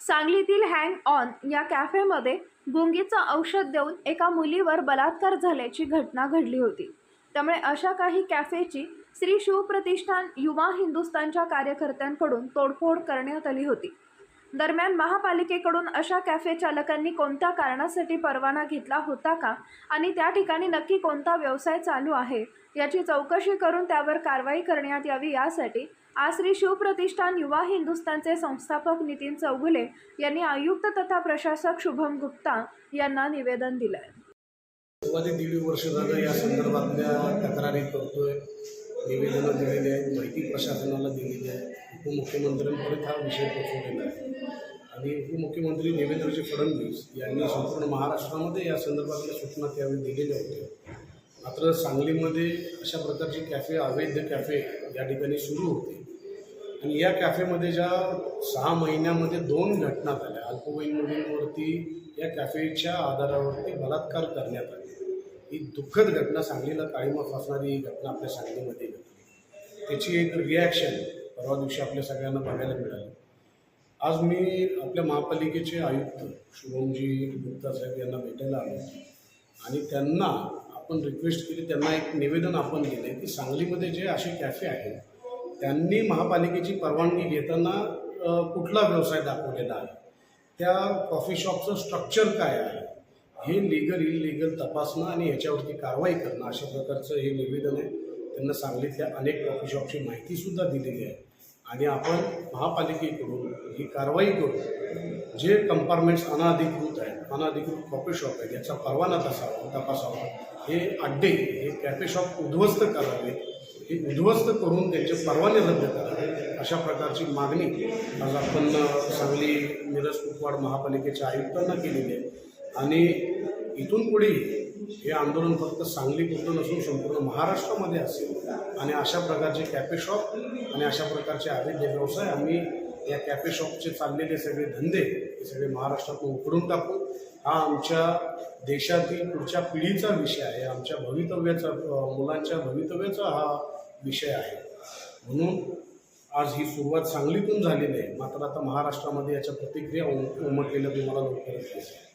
सांगलीतील hang on या कॅफेमध्ये गुंगीचं औषध देऊन एका मुलीवर बलात्कार झाल्याची घटना घडली होती. त्यामुळे अशा काही कॅफेची श्री शिवप्रतिष्ठान युवा हिंदुस्थानच्या कार्यकर्त्यांकडून तोडफोड करण्यात आली होती. दरम्यान महापालिकेकडून अशा कॅफे चालकांनी कोणत्या कारणासाठी परवाना घेतला होता का आणि त्या ठिकाणी नक्की कोणता व्यवसाय चालू आहे याची चौकशी करून त्यावर कारवाई करण्यात यावी यासाठी आज श्री शिवप्रतिष्ठान युवा हिंदुस्थानचे संस्थापक नितीन चौगुले यांनी आयुक्त तथा प्रशासक शुभम गुप्ता यांना निवेदन दिलं आहे दीड वर्ष झालं या संदर्भातल्या तक्रारी करतोय. निवेदनं दिलेली आहेत माहिती प्रशासनाला दिलेली आहे. उपमुख्यमंत्र्यांपर्यंत हा विषय पोहोचवलेला आहे. आणि उपमुख्यमंत्री देवेंद्रजी फडणवीस यांनी संपूर्ण महाराष्ट्रामध्ये या संदर्भातल्या सूचना त्यावेळी दिलेल्या होत्या. मात्र सांगलीमध्ये अशा प्रकारचे कॅफे अवैध कॅफे या ठिकाणी सुरू होते. आणि या कॅफेमध्ये ज्या सहा महिन्यामध्ये दोन घटना झाल्या अल्पवयीन मुलींवरती या कॅफेच्या आधारावरती बलात्कार करण्यात आले. ही दुःखद घटना सांगलीला काळीमा फासणारी ही घटना आपल्या सांगलीमध्ये घडली. त्याची एक रिॲक्शन परवा दिवशी आपल्या सगळ्यांना बघायला मिळाली. आज मी आपल्या महापालिकेचे आयुक्त शुभमजी गुप्ता साहेब यांना भेटायला आलो. आणि त्यांना आपण रिक्वेस्ट केली त्यांना एक निवेदन आपण दिले की सांगलीमध्ये जे असे कॅफे आहेत त्यांनी महापालिकेची परवानगी घेताना कुठला व्यवसाय दाखवलेला आहे? त्या कॉफी शॉपचं स्ट्रक्चर काय आहे? हे लिगल इलिगल तपासणं आणि याच्यावरती कारवाई करणं अशा प्रकारचं हे निवेदन आहे. त्यांना सांगलीतल्या अनेक कॉफी शॉपची माहितीसुद्धा दिलेली आहे. आणि आपण महापालिकेकडून ही कारवाई करू. जे कंपार्टमेंट्स अनाधिकृत आहेत अनाधिकृत कॉफी शॉप आहेत याचा परवाना तसावा तपासावा. हे अड्डे हे कॅफे शॉप उद्ध्वस्त करावे हे उद्ध्वस्त करून त्यांचे परवाने रद्द करावे अशा प्रकारची मागणी आज आपण सांगली मिरज कुपवाड महापालिकेच्या आयुक्तांना केलेली आहे. आणि इथून पुढे हे आंदोलन फक्त सांगली पुरतं नसून संपूर्ण महाराष्ट्रामध्ये असेल. आणि अशा प्रकारचे कॅफे शॉप आणि अशा प्रकारचे अवैध व्यवसाय आम्ही या कॅफे शॉपचे चाललेले सगळे धंदे हे सगळे महाराष्ट्रातून उकडून टाकू. हा आमच्या देशातील पुढच्या पिढीचा विषय आहे. आमच्या भवितव्याचा मुलांच्या भवितव्याचा हा विषय आहे. म्हणून आज ही सुरुवात सांगलीतून झालेली आहे. मात्र आता महाराष्ट्रामध्ये याच्या प्रतिक्रिया उम- उमटलेल्या तुम्हाला लवकरच दिसेल.